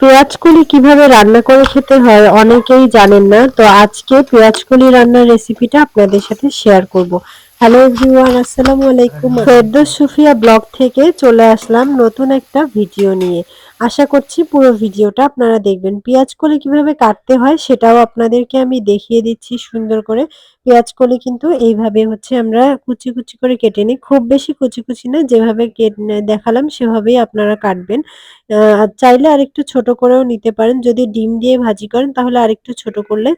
পেঁয়াজকলি কীভাবে রান্না করে খেতে হয় অনেকেই জানেন না, তো আজকে পেঁয়াজকলি রান্নার রেসিপিটা আপনাদের সাথে শেয়ার করব। হ্যালো এভরিওয়ান আসসালামু আলাইকুম ফেরদৌস সুফিয়া ব্লগ থেকে চলে আসলাম নতুন একটা ভিডিও নিয়ে। আশা করছি পুরো ভিডিওটা আপনারা দেখবেন। পেঁয়াজ কলি কীভাবে কাটতে হয় সেটাও আপনাদেরকে আমি দেখিয়ে দিচ্ছি সুন্দর করে। পেঁয়াজ কলি কিন্তু এইভাবে হচ্ছে আমরা কুচি কুচি করে কেটে নিই। খুব বেশি কুচি কুচি না, যেভাবে দেখালাম সেভাবেই আপনারা কাটবেন। চাইলে আরেকটু ছোট করেও নিতে পারেন। যদি ডিম দিয়ে ভাজি করেন তাহলে আরেকটু ছোট করলে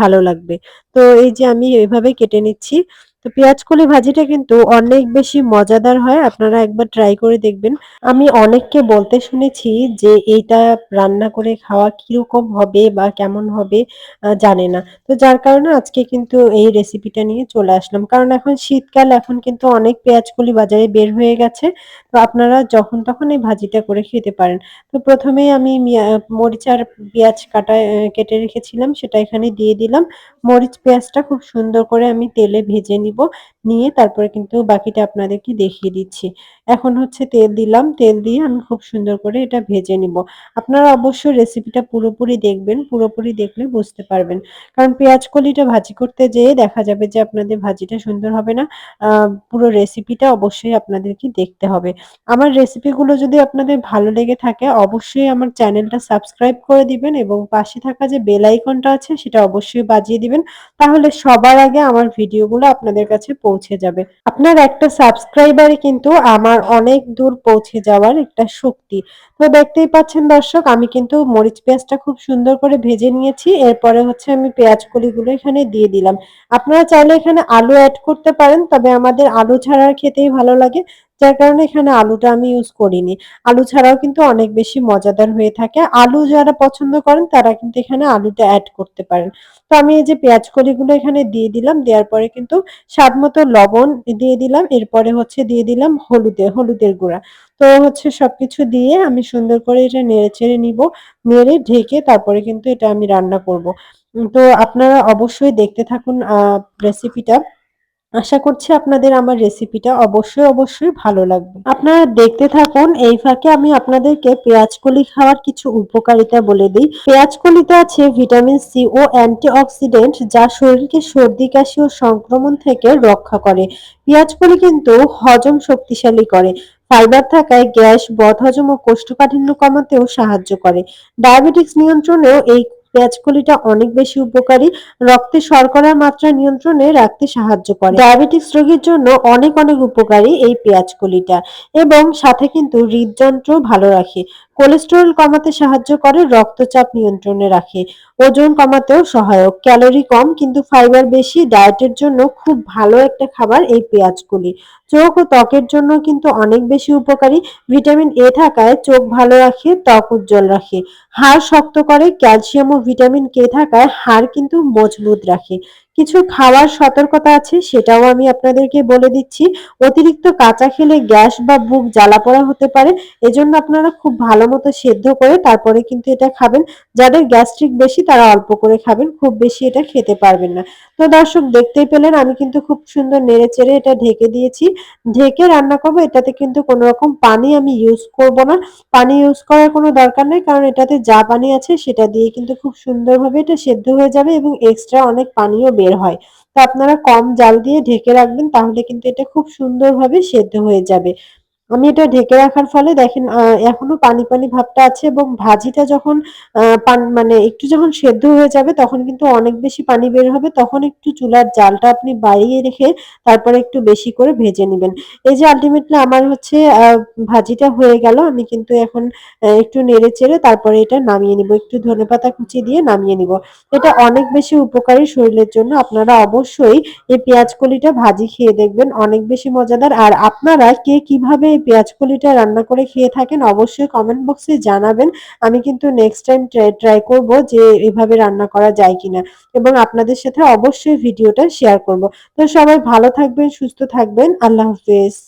ভালো লাগবে। তো এই যে আমি এভাবে কেটে নিচ্ছি। তো পেঁয়াজ কলি ভাজিটা কিন্তু অনেক বেশি মজাদার হয়, আপনারা একবার ট্রাই করে দেখবেন। আমি অনেককে বলতে শুনেছি যে এইটা রান্না করে খাওয়া কীরকম হবে বা কেমন হবে জানে না। তো যার কারণে আজকে কিন্তু এই রেসিপিটা নিয়ে চলে আসলাম। কারণ এখন শীতকাল, এখন কিন্তু অনেক পেঁয়াজ কলি বাজারে বের হয়ে গেছে। তো আপনারা যখন তখন এই ভাজিটা করে খেতে পারেন। তো প্রথমেই আমি মরিচ আর পেঁয়াজ কাটা কেটে রেখেছিলাম, সেটা এখানে দিয়ে দিলাম। মরিচ পেঁয়াজটা খুব সুন্দর করে আমি তেলে ভেজে নিব। নিয়ে তারপরে কিন্তু বাকিটা আপনাদেরকে দেখিয়ে দিচ্ছি। এখন হচ্ছে তেল দিলাম। তেল দিয়ে আমি খুব সুন্দর করে এটা ভেজে নিব। আপনারা অবশ্যই রেসিপিটা পুরোপুরি দেখবেন। পুরোপুরি দেখলে বুঝতে পারবেন। কারণ পেঁয়াজ কলিটা ভাজি করতে যেয়ে দেখা যাবে যে আপনাদের ভাজিটা সুন্দর হবে না। পুরো রেসিপিটা অবশ্যই আপনাদেরকে দেখতে হবে। আমার রেসিপিগুলো যদি আপনাদের ভালো লেগে থাকে, অবশ্যই আমার চ্যানেলটা সাবস্ক্রাইব করে দিবেন এবং পাশে থাকা যে বেল আইকনটা আছে, সেটা অবশ্যই বাজিয়ে দিবেন। তাহলে সবার আগে আমার ভিডিওগুলো আপনাদের কাছে পৌঁছে যাবে। আপনার একটা সাবস্ক্রাইবারই কিন্তু আমার অনেক দূর পৌঁছে যাওয়ার একটা শক্তি। তো দেখতেই পাচ্ছেন দর্শক, আমি কিন্তু মরিচ পেঁয়াজটা খুব সুন্দর করে ভেজে নিয়েছি, এরপরে হচ্ছে আমি পেঁয়াজ কলিগুলো এখানে দিয়ে দিলাম। আপনারা চাইলে এখানে আলু অ্যাড করতে পারেন, তবে আমাদের আলু ছাড়া খেতেই ভালো লাগে। যার কারণে এখানে আলুটা আমি ইউজ করিনি। আলু ছাড়াও কিন্তু অনেক বেশি মজাদার হয়ে থাকে। আলু যারা পছন্দ করেন, তারা কিন্তু এখানে আলুটা অ্যাড করতে পারেন। তো আমি এই যে পেঁয়াজ কলিগুলো এখানে দিয়ে দিলাম, দেওয়ার পরে কিন্তু স্বাদ মতো লবণ দিয়ে দিলাম। এরপরে হচ্ছে দিয়ে দিলাম হলুদে, হলুদের গুঁড়া। তো হচ্ছে সবকিছু দিয়ে আমি সুন্দর করে এটা নেড়ে চেড়ে নিব, নেড়ে ঢেকে তারপরে কিন্তু এটা আমি রান্না করব। তো আপনারা অবশ্যই দেখতে থাকুন রেসিপিটা আশা করছি আপনাদের আমার রেসিপিটা অবশ্যই অবশ্যই ভালো লাগবে। আপনারা দেখতে থাকুন, এই ফাঁকে আমি আপনাদেরকে পেঁয়াজ কলি খাওয়ার কিছু উপকারিতা বলে দিই। পেঁয়াজ কলিতে আছে ভিটামিন সি ও অ্যান্টিঅক্সিডেন্ট, যা শরীরকে সর্দি, কাশি ও সংক্রমণ থেকে রক্ষা করে। পেঁয়াজ কলি কিন্তু হজম শক্তিশালী করে। ফাইবার থাকায় গ্যাস, বদহজম ও কোষ্ঠকাঠিন্য কমাতেও সাহায্য করে। ডায়াবেটিক্স নিয়ন্ত্রণেও এই পেঁয়াজকলিটা অনেক বেশি উপকারী। রক্তে শর্করার মাত্রা নিয়ন্ত্রণে রাখতে সাহায্য করে। ডায়াবেটিস রোগীর জন্য অনেক অনেক উপকারী এই পেঁয়াজ কলিটা এবং সাথে কিন্তু হৃদযন্ত্র ভালো রাখে। কোলেস্টেরল কমাতে সাহায্য করে, রক্তচাপ নিয়ন্ত্রণে রাখে। ওজন কমাতেও সহায়ক। ক্যালোরি কম, কিন্তু ফাইবার বেশি। ডায়েটের জন্য খুব ভালো একটা খাবার এই পেঁয়াজগুলি। চোখ ও ত্বকের জন্য কিন্তু অনেক বেশি উপকারী। ভিটামিন এ থাকায় চোখ ভালো রাখে, ত্বক উজ্জ্বল রাখে। হাড় শক্ত করে, ক্যালসিয়াম ও ভিটামিন কে থাকায় হাড় কিন্তু মজবুত রাখে। কিছু খাওয়ার সতর্কতা আছে সেটাও আমি আপনাদেরকে বলে দিচ্ছি। অতিরিক্ত কাঁচা খেলে গ্যাস বা বুক জ্বালা পড়া হতে পারে, এজন্য আপনারা খুব ভালো মতো সেদ্ধ করে তারপরে কিন্তু এটা খাবেন। যাদের গ্যাস্ট্রিক বেশি তারা অল্প করে খাবেন, খুব বেশি এটা খেতে পারবেন না। তো দর্শক দেখতেই পেলেন, আমি কিন্তু খুব সুন্দর নেড়ে চেড়ে এটা ঢেকে দিয়েছি। ঢেকে রান্না করব, এটাতে কিন্তু কোনো রকম পানি আমি ইউজ করব না। পানি ইউজ করার কোনো দরকার নেই, কারণ এটাতে যা পানি আছে সেটা দিয়ে কিন্তু খুব সুন্দরভাবে এটা সেদ্ধ হয়ে যাবে এবং এক্সট্রা অনেক পানিও বের হয়। তো আপনারা কম জাল দিয়ে ঢেকে রাখবেন, তাহলে কিন্তু এটা খুব সুন্দরভাবে সেদ্ধ হয়ে যাবে। আমি এটা ঢেকে রাখার ফলে দেখেন এখনও পানি পানি ভাবটা আছে এবং ভাজিটা যখন মানে একটু যখন সেদ্ধ হয়ে যাবে তখন কিন্তু অনেক বেশি পানি বের হবে, তখন একটু চুলার জালটা আপনি বাড়িয়ে রেখে তারপরে একটু বেশি করে ভেজে নেবেন। এই যে আলটিমেটলি আমার হচ্ছে ভাজিটা হয়ে গেল, আমি কিন্তু এখন একটু নেড়ে চেড়ে তারপরে এটা নামিয়ে নিব। একটু ধনে পাতা কুচি দিয়ে নামিয়ে নিব। এটা অনেক বেশি উপকারী শরীরের জন্য। আপনারা অবশ্যই এই পেঁয়াজ কলিটা ভাজি খেয়ে দেখবেন, অনেক বেশি মজাদার। আর আপনারা কে কীভাবে এই পেঁয়াজ কলিটা রান্না করে খেয়ে থাকেন, অবশ্যই কমেন্ট বক্সে জানাবেন। আমি কিন্তু নেক্সট টাইম ট্রাই করব যে এভাবে রান্না করা যায় কিনা। এবং আপনাদের সাথে অবশ্যই ভিডিওটা শেয়ার করব। তো সবাই ভালো থাকবেন, সুস্থ থাকবেন। আল্লাহ হাফেজ।